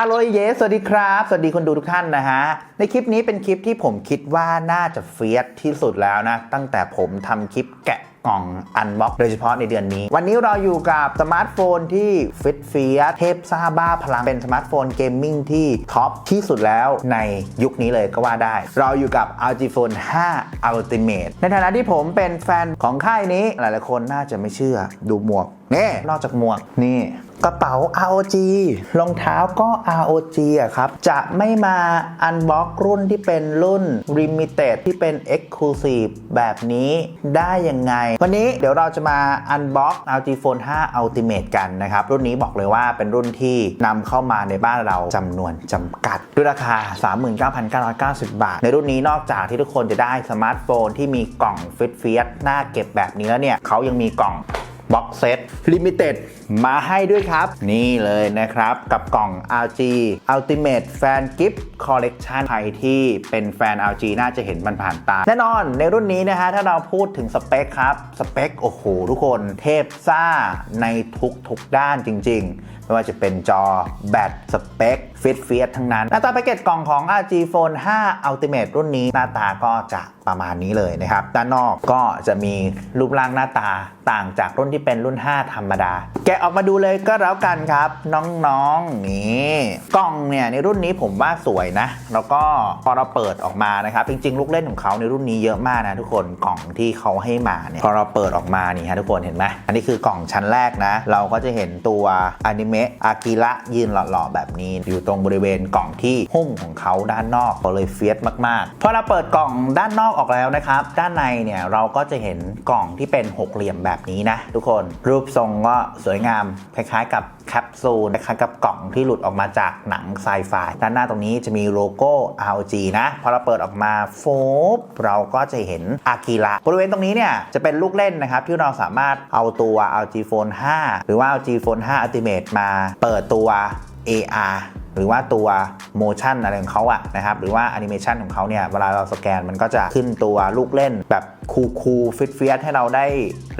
ฮัลโหลเยสสวัสดีครับ สวัสดีคนดูทุกท่านนะฮะ ในคลิปนี้เป็นคลิปที่ผมคิดว่าน่าจะเฟียสที่สุดแล้วนะ ตั้งแต่ผมทำคลิปแกะกล่องอันบ็อกโดยเฉพาะในเดือนนี้ วันนี้เราอยู่กับสมาร์ทโฟนที่ฟิตเฟียสเทพซ่าบ้าพลังเป็นสมาร์ทโฟนเกมมิ่งที่ท็อปที่สุดแล้วในยุคนี้เลยก็ว่าได้ เราอยู่กับ LG Phone 5 Ultimate ในฐานะที่ผมเป็นแฟนของค่ายนี้ หลายๆคนน่าจะไม่เชื่อดูหมวกนี่นอกจากหมวกนี่ กระเป๋า ROG รองเท้าก็ ROG อะครับ จะไม่มาอันบ็อกรุ่นที่เป็นรุ่น Limited ที่เป็น Exclusive แบบนี้ได้ยังไง วันนี้เดี๋ยวเราจะมาอันบ็อก LG Phone 5 Ultimate กันนะครับ รุ่นนี้บอกเลยว่าเป็นรุ่นที่นำเข้ามาในบ้านเราจำนวนจำกัด ด้วยราคา 39,990 บาท ในรุ่นนี้นอกจากที่ทุกคนจะได้สมาร์ทโฟนที่มีกล่องฟิตเฟียสหน้าเก็บแบบนี้แล้วเนี่ยเขายังมีกล่อง บ็อกเซตลิมิเต็ดมาให้ด้วยครับ นี่เลยนะครับ กับกล่อง LG Ultimate Fan Gift Collection ใครที่เป็นแฟน LG น่าจะเห็นมันผ่านตา แน่นอนในรุ่นนี้นะฮะ ถ้าเราพูดถึงสเปคครับ สเปค โอ้โห ทุกคนเทพซ่าในทุกทุกๆด้านจริง ๆ ไม่ว่าจะเป็นจอแบตสเปคฟิตเฟียทั้งนั้น หน้าตาแพ็กเกจกล่องของ RG Phone 5 Ultimate รุ่นนี้หน้าตาก็จะประมาณนี้เลยนะครับ ด้านนอกก็จะมีรูปร่างหน้าตาต่างจากรุ่นที่เป็นรุ่น 5 ธรรมดา แกะออกมาดูเลยก็แล้วกันครับ น้องๆนี่กล่องเนี่ยในรุ่นนี้ผมว่าสวยนะ แล้วก็พอเราเปิดออกมานะครับ จริง ๆ ลูกเล่นของเขาในรุ่นนี้เยอะมากนะทุกคนกล่องที่เขาให้มาเนี่ยพอเราเปิดออกมานี่ฮะทุกคนเห็นไหมอันนี้คือกล่องชั้นแรกนะ เราก็จะเห็นตัวอนิเมะอากิระยืนหล่อๆแบบนี้อยู่ตรงบริเวณกล่องที่หุ้มของเขาด้านนอกก็เลยเฟียสมากๆพอเราเปิดกล่องด้านนอกออกแล้วนะครับ ด้านในเนี่ยเราก็จะเห็นกล่องที่เป็นหกเหลี่ยมแบบนี้นะทุกคนรูปทรงก็สวยงามคล้ายๆ กับแคปซูลคล้ายกับกล่องที่หลุดออกมาจากหนังไซไฟด้านหน้าตรงนี้จะมีโลโก้ ROG นะพอเราเปิดออกมาโฟบเราก็จะเห็นอากิระบริเวณตรงนี้เนี่ยจะเป็นลูกเล่นนะครับที่เราสามารถเอาตัว LG Phone 5 หรือว่า LG Phone 5 Ultimate มาเปิดตัว AR หรือว่าตัว motion อะไรของเขาอะนะครับหรือว่า animation ของเขาเนี่ยเวลาเราสแกนมันก็จะขึ้นตัวลูกเล่นแบบคูคูฟิตเฟียสให้เราได้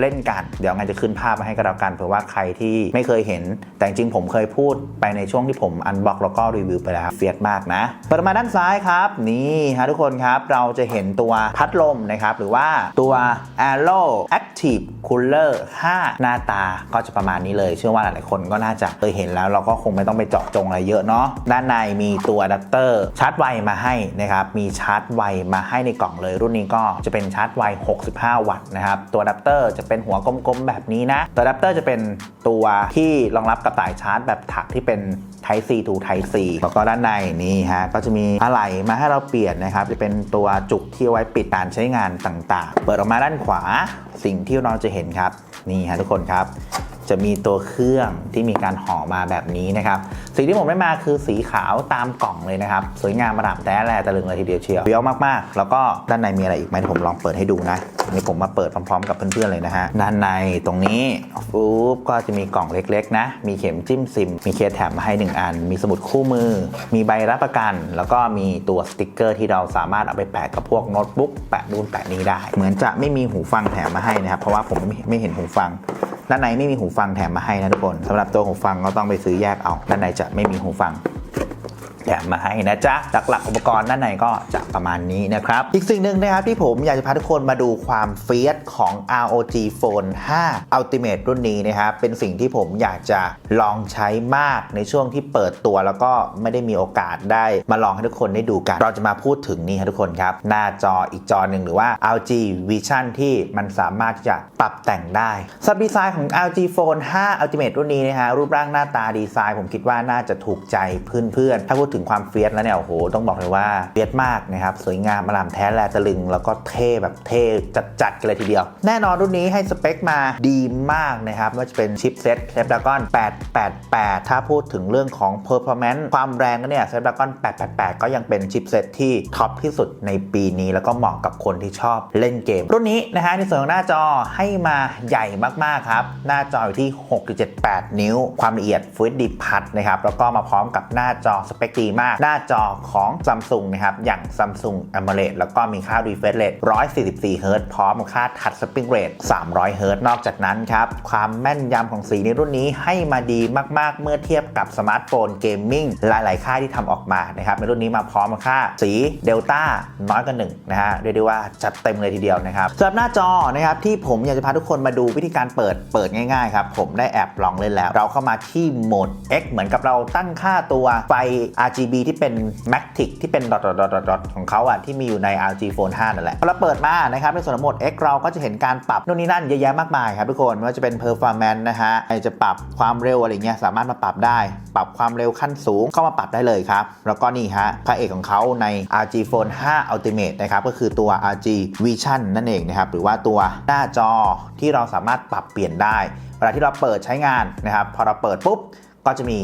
เล่นกัน เดี๋ยวงานจะขึ้นภาพมาให้ก็แล้วกันเผื่อว่าใครที่ไม่เคยเห็น แต่จริงผมเคยพูดไปในช่วงที่ผมอันบล็อกแล้วก็รีวิวไปแล้วเฟียสมากนะเปิดมาด้านซ้ายครับ นี่ฮะทุกคนครับ เราจะเห็นตัวพัดลมนะครับ หรือว่าตัว Aero Active Cooler 5 หน้าตาก็จะประมาณนี้เลย เชื่อว่าหลายๆคนก็น่าจะเคยเห็นแล้ว เราก็คงไม่ต้องไปเจาะจงอะไรเยอะเนาะด้านในมีตัวอะแดปเตอร์ชาร์จไวมาให้นะครับมีชาร์จไวมาให้ในกล่องเลย รุ่นนี้ก็จะเป็นชาร์จไว 65 วัตต์นะครับตัวอะแดปเตอร์จะเป็นหัวกลมๆแบบนี้นะตัวอะแดปเตอร์จะเป็นตัวที่รองรับกับสายชาร์จแบบถักที่เป็น Type C to Type C แล้วก็ด้านในนี่ฮะก็จะมีอะไหล่มาให้เราเปลี่ยนนะครับ จะเป็นตัวจุกที่เอาไว้ปิดการใช้งานต่างๆ เปิดออกมาด้านขวาสิ่งที่เราจะเห็นครับ นี่ฮะทุกคนครับ จะมีตัวเครื่องที่มีการห่อมาแบบนี้นะครับ สีที่ผมได้มาคือสีขาวตามกล่องเลยนะครับ สวยงามประดับแต้แลตะลึงเลยทีเดียวเชียวเฟี้ยวมากๆ แล้วก็ด้านในมีอะไรอีกไหมผมลองเปิดให้ดูนะนี่ผมมาเปิดพร้อมๆ กับเพื่อนๆเลยนะฮะด้านในตรงนี้ฟูบก็จะมีกล่องเล็กๆนะ มีเข็มจิ้มซิม มีเคสแถมมาให้ 1 อัน มีสมุดคู่มือ มีใบรับประกัน แล้วก็มีตัวสติกเกอร์ที่เราสามารถเอาไปแปะกับพวกโน้ตบุ๊กแปะนู่นแปะนี่ได้ เหมือนจะไม่มีหูฟังแถมมาให้นะครับ เพราะว่าผมไม่ไม่เห็นหูฟัง ด้านในไม่มีหูฟังแถมมาให้นะทุกคนสำหรับตัวหูฟังก็ต้องไปซื้อแยกเอาด้านในจะไม่มีหูฟัง แถมมาให้นะจ๊ะหลักๆอุปกรณ์ด้านในก็จะประมาณนี้นะครับ อีกสิ่งหนึ่งนะครับที่ผมอยากจะพาทุกคนมาดูความเฟียสของ ROG Phone 5 Ultimate รุ่นนี้นะครับเป็นสิ่งที่ผมอยากจะลองใช้มากในช่วงที่เปิดตัวแล้วก็ไม่ได้มีโอกาสได้มาลองให้ทุกคนได้ดูกัน เราจะมาพูดถึงนี่ครับทุกคนครับ หน้าจออีกจอหนึ่งหรือว่า LG Vision ที่มันสามารถที่จะปรับแต่งได้ซับดีไซน์ของ LG Phone 5 Ultimate รุ่นนี้นะฮะรูปร่างหน้าตาดีไซน์ ผมคิดว่าน่าจะถูกใจเพื่อนๆถ้าพูดถึงถึงความเฟียสแล้วเนี่ยโอ้โหต้องบอกเลยว่าเฟียสมากนะครับสวยงามอลามแท้แลตะลึง แล้วก็เท่แบบเท่จัดๆกันเลยทีเดียว แน่นอนรุ่นนี้ให้สเปคมาดีมากนะครับว่าจะเป็นชิปเซ็ต Snapdragon 888 ถ้าพูดถึงเรื่องของ performance ความแรงก็เนี่ย Snapdragon 888 ก็ยังเป็นชิปเซ็ตที่ท็อปที่สุดในปีนี้ แล้วก็เหมาะกับคนที่ชอบเล่นเกม รุ่นนี้นะฮะในส่วนของหน้าจอให้มาใหญ่มากๆครับ หน้าจออยู่ที่ 6.78 นิ้ว ความละเอียด Full HD Plus นะครับแล้วก็มาพร้อมกับหน้าจอสเปคดีดีมาก หน้าจอของ Samsung นะครับ อย่าง Samsung AMOLED แล้วก็มีค่า refresh rate 144 Hz พร้อมค่า touch spring rate 300 Hz นอกจากนั้นครับ ความแม่นยำของสีในรุ่นนี้ให้มาดีมากๆ เมื่อเทียบกับสมาร์ทโฟนเกมมิ่งหลายๆ ค่ายที่ทำออกมานะครับในรุ่นนี้มาพร้อมค่าสีเดลต้าน้อยกว่าหนึ่งนะฮะเรียกได้ว่าจัดเต็มเลยทีเดียวนะครับสำหรับหน้าจอนะครับที่ผมอยากจะพาทุกคนมาดูวิธีการเปิดเปิดง่ายๆครับผมได้แอบลองเล่นแล้ว เราเข้ามาที่โหมด X เหมือนกับเราตั้งค่าตัวไฟ RGB G.B. ที่เป็น Matic ที่เป็นดอทดอทดอทของเขาอะที่มีอยู่ใน RG Phone 5 นั่นแหละพอเราเปิดมานะครับในส่วนของโหมด X เราก็จะเห็นการปรับนู่นนี่นั่นเยอะแยะมากมายครับทุกคนไม่ว่าจะเป็น performance นะฮะจะปรับความเร็วอะไรเงี้ยสามารถมาปรับได้ ปรับความเร็วขั้นสูงเข้ามาปรับได้เลยครับ แล้วก็นี่ฮะพระเอกของเขาใน RG Phone 5 Ultimate นะครับก็คือตัว RG Vision นั่นเองนะครับหรือว่าตัวหน้าจอที่เราสามารถปรับเปลี่ยนได้ เวลาที่เราเปิดใช้งานนะครับพอเราเปิดปุ๊บ ก็จะมี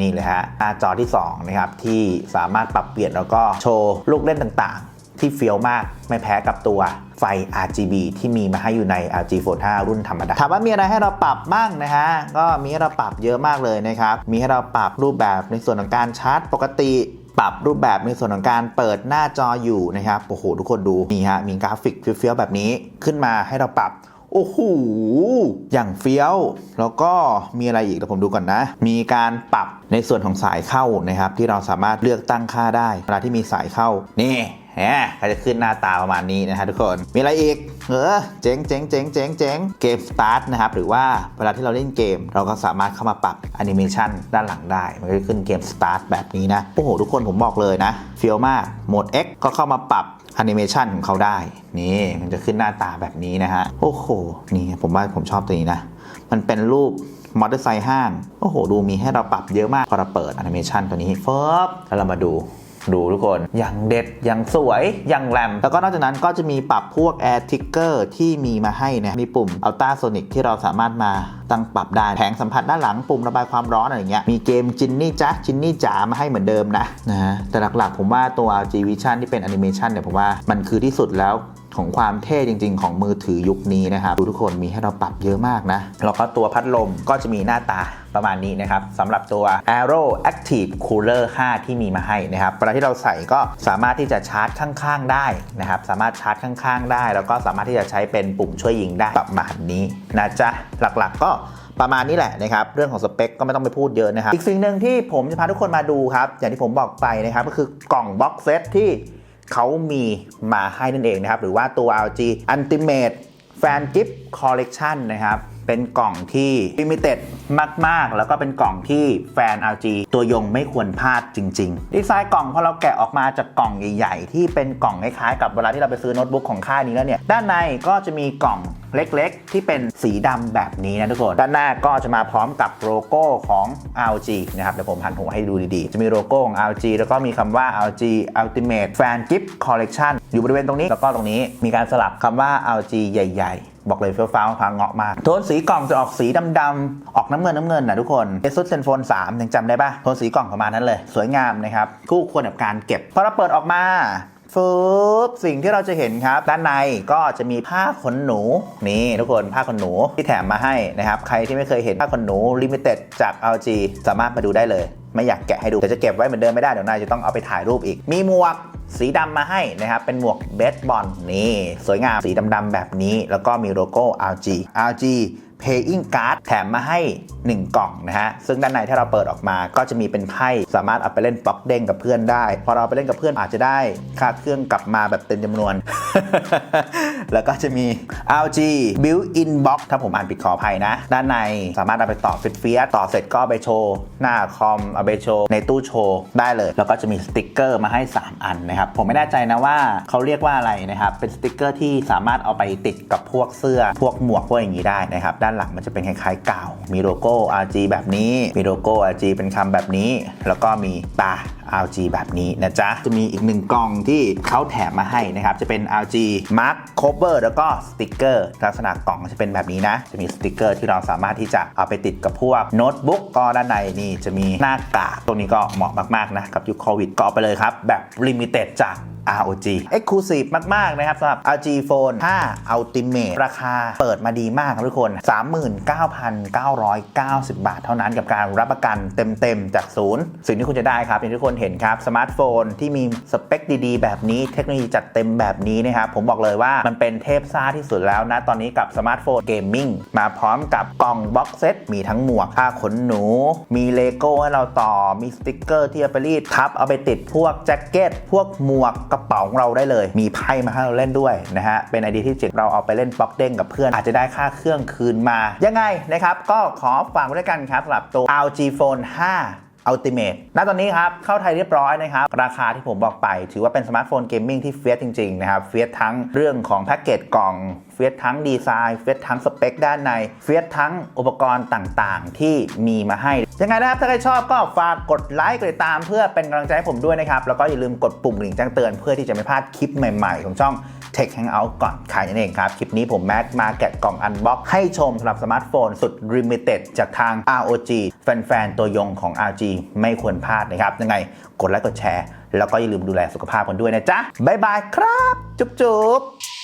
นี่เลยฮะหน้าจอที่2นะครับที่สามารถปรับเปลี่ยนแล้วก็โชว์ลูกเล่นต่างๆ ที่เฟี้ยวมากไม่แพ้กับตัวไฟ RGB ที่มีมาให้อยู่ใน RG Phone 5 รุ่นธรรมดา ถามว่ามีอะไรให้เราปรับบ้างนะฮะ ก็มีให้เราปรับเยอะมากเลยนะครับ มีให้เราปรับรูปแบบในส่วนของการชาร์จปกติปรับรูปแบบในส่วนของการเปิดหน้าจออยู่นะครับ โอ้โห ทุกคนดู นี่ฮะ มีกราฟิกเฟี้ยวๆแบบนี้ขึ้นมาให้เราปรับ โอ้โห อย่างเฟี้ยว แล้วก็มีอะไรอีกเดี๋ยวผมดูก่อนนะ มีการปรับในส่วนของสายเข้านะครับ ที่เราสามารถเลือกตั้งค่าได้ เวลาที่มีสายเข้า นี่แหมก็จะขึ้นหน้าตาประมาณนี้นะฮะทุกคน มีอะไรอีก เออ เจ๋งเจ๋งเจ๋งเจ๋งเจ๋งเกมสตาร์ทนะครับ หรือว่าเวลาที่เราเล่นเกม เราก็สามารถเข้ามาปรับแอนิเมชันด้านหลังได้ มันก็จะขึ้นเกมสตาร์ทแบบนี้นะ โอ้โห ทุกคนผมบอกเลยนะ เฟี้ยวมาก โหมด X ก็เข้ามาปรับ แอนิเมชันของเขาได้ นี่มันจะขึ้นหน้าตาแบบนี้นะฮะ โอ้โห นี่ผมว่าผมชอบตัวนี้นะ มันเป็นรูปมอเตอร์ไซค์ห้าง โอ้โห ดูมีให้เราปรับเยอะมาก พอเราเปิดแอนิเมชันตัวนี้เฟิบแล้วเรามาดู ดูทุกคน อย่างเด็ด อย่างสวย อย่างแรม แล้วก็นอกจากนั้นก็จะมีปรับพวก Air Trigger ที่มีมาให้นะ มีปุ่ม Ultrasonic ที่เราสามารถมาตั้งปรับได้ แผงสัมผัสด้านหลังปุ่มระบายความร้อนอะไรเงี้ย มีเกมจินนี่จ้าจินนี่จ๋ามาให้เหมือนเดิมนะนะฮะแต่หลักๆ ผมว่าตัว G Vision ที่เป็นแอนิเมชันเนี่ยผมว่ามันคือที่สุดแล้ว ของความเท่จริง ๆ ของมือถือยุคนี้นะครับดูทุกคนมีให้เราปรับเยอะมากนะแล้วก็ตัวพัดลมก็จะมีหน้าตาประมาณนี้นะครับสำหรับตัว Aero Active Cooler 5 ที่มีมาให้นะครับเวลาที่เราใส่ก็สามารถที่จะชาร์จข้างๆได้นะครับสามารถชาร์จข้างๆ ได้ แล้วก็สามารถที่จะใช้เป็นปุ่มช่วยยิงได้ประมาณนี้นะจ๊ะหลักๆก็ประมาณนี้แหละนะครับ เรื่องของสเปคก็ไม่ต้องไปพูดเยอะนะครับ อีกสิ่งหนึ่งที่ผมจะพาทุกคนมาดูครับ อย่างที่ผมบอกไปนะครับ ก็คือกล่องบ็อกเซตที่ เขามีมาให้นั่นเองนะครับ หรือว่าตัว LG Ultimate Fan Gift Collection นะครับเป็นกล่องที่ limited มาก ๆ แล้วก็เป็นกล่องที่แฟน LG ตัวยงไม่ควรพลาดจริง ๆ ดีไซน์กล่องพอเราแกะออกมาจากกล่องใหญ่ ๆ ที่เป็นกล่องคล้ายๆกับเวลาที่เราไปซื้อโน้ตบุ๊กของค่ายนี้แล้วเนี่ย ด้านในก็จะมีกล่อง เล็กๆ ที่เป็นสีดำแบบนี้นะทุกคน ด้านหน้าก็จะมาพร้อมกับโลโก้ของ LG นะครับ เดี๋ยวผมหันหัวให้ดูดีๆ จะมีโลโก้ของ LG แล้วก็มีคำว่า LG Ultimate Fan Gift Collection อยู่บริเวณตรงนี้ แล้วก็ตรงนี้มีการสลับคำว่า LG ใหญ่ๆบอกเลยเฟี้ยวฟ้าวพางเงาะมาก โทนสีกล่องจะออกสีดำๆ ออกน้ำเงินน้ำเงินนะทุกคน ASUS ZenFone 3ยังจำได้ปะโทนสีกล่องประมาณนั้นเลย สวยงามนะครับ คู่ควรกับการเก็บ พอเราเปิดออกมา ฟึบสิ่งที่เราจะเห็นครับ ด้านในก็จะมีผ้าขนหนู นี่ทุกคนผ้าขนหนูที่แถมมาให้นะครับ ใครที่ไม่เคยเห็นผ้าขนหนูลิมิเต็ดจาก LG สามารถมาดูได้เลย ไม่อยากแกะให้ดู แต่จะเก็บไว้เหมือนเดิมไม่ได้ เดี๋ยวนายจะต้องเอาไปถ่ายรูปอีก มีหมวกสีดำมาให้นะครับ เป็นหมวกเบสบอลนี่ สวยงามสีดำๆแบบนี้ แล้วก็มีโลโก้ LG LG Paying Card แถมมาให้ 1 กล่องนะฮะ ซึ่งด้านในถ้าเราเปิดออกมาก็จะมีเป็นไพ่สามารถเอาไปเล่นป๊อกเด้งกับเพื่อนได้ พอเราไปเล่นกับเพื่อนอาจจะได้ค่าเครื่องกลับมาแบบเต็มจำนวน แล้วก็จะมี LG Built-in Box ถ้าผมอ่านผิดขออภัยนะ ด้านในสามารถเอาไปต่อฟิตเฟียต่อเสร็จก็ไปโชว์หน้าคอมเอาไปโชว์ในตู้โชว์ได้เลย แล้วก็จะมีสติกเกอร์มาให้ 3 อันนะครับ ผมไม่แน่ใจนะว่าเขาเรียกว่าอะไรนะครับ เป็นสติกเกอร์ที่สามารถเอาไปติดกับพวกเสื้อ พวกหมวกพวกอย่างนี้ได้นะครับ ด้านหลังมันจะเป็นคล้ายๆกาว มีโลโก้ RG แบบนี้ มีโลโก้ RG เป็นคำแบบนี้ แล้วก็มีตา LG แบบนี้นะจ๊ะ จะมีอีกหนึ่งกล่องที่เขาแถมมาให้นะครับ จะเป็น LG Mark Cover แล้วก็สติกเกอร์ลักษณะกล่องจะเป็นแบบนี้นะ จะมีสติกเกอร์ที่เราสามารถที่จะเอาไปติดกับพวกโน้ตบุ๊กก็ด้านในนี่จะมีหน้ากากตรงนี้ก็เหมาะมากๆนะกับยุคโควิดก็เอาไปเลยครับ แบบลิมิเต็ดจาก ROG Exclusive มาก ๆ นะครับสำหรับ ROG Phone 5 Ultimate ราคาเปิดมาดีมากครับทุกคน 39,990 บาท เท่านั้นกับการรับประกันเต็ม ๆ จากศูนย์ สิ่งที่คุณจะได้ครับอย่างที่ทุกคนเห็นครับ สมาร์ทโฟนที่มีสเปคดี ๆ แบบนี้ เทคโนโลยีจัดเต็มแบบนี้นะครับ ผมบอกเลยว่ามันเป็นเทพซ่าที่สุดแล้วนะ ตอนนี้กับสมาร์ทโฟนเกมมิ่งมาพร้อมกับกล่องบ็อกเซตมีทั้งหมวกผ้าขนหนู มีเลโก้ให้เราต่อมีสติกเกอร์ที่เอาไปรีดทับเอาไปติดพวกแจ็คเก็ตพวกหมวกกระเป๋าของเราได้เลย มีไพ่มาให้เราเล่นด้วยนะฮะ เป็นไอเดียที่เจ๋งเราเอาไปเล่นบล็อกเด้งกับเพื่อน อาจจะได้ค่าเครื่องคืนมา ยังไงนะครับ ก็ขอฝากไว้ด้วยกันครับสำหรับตัว LG Phone 5 Ultimate ณตอนนี้ครับเข้าไทยเรียบร้อยนะครับ ราคาที่ผมบอกไป ถือว่าเป็นสมาร์ทโฟนเกมมิ่งที่เฟียสจริง ๆ นะครับ เฟียสทั้งเรื่องของแพ็กเกจกล่อง เฟียสทั้งดีไซน์ เฟียสทั้งสเปคด้านใน เฟียสทั้งอุปกรณ์ต่างๆ ที่มีมาให้ ยังไงนะครับ ถ้าใครชอบก็ฝากกดไลค์กดติดตามเพื่อเป็นกำลังใจให้ผมด้วยนะครับ แล้วก็อย่าลืมกดปุ่มกระดิ่งแจ้งเตือนเพื่อที่จะไม่พลาดคลิปใหม่ ๆ ของช่อง Tech Hangout ก่อนขายนั่นเองครับ คลิปนี้ผมแม็กมาแกะกล่องอันบ็อกให้ชมสำหรับสมาร์ทโฟนสุด Limited จากทาง ROG แฟนๆ ตัวยงของ R G ไม่ควรพลาดนะครับ ยังไงกดไลค์กดแชร์ แล้วก็อย่าลืมดูแลสุขภาพกันด้วยนะจ๊ะบ๊ายบายครับ จุ๊บๆ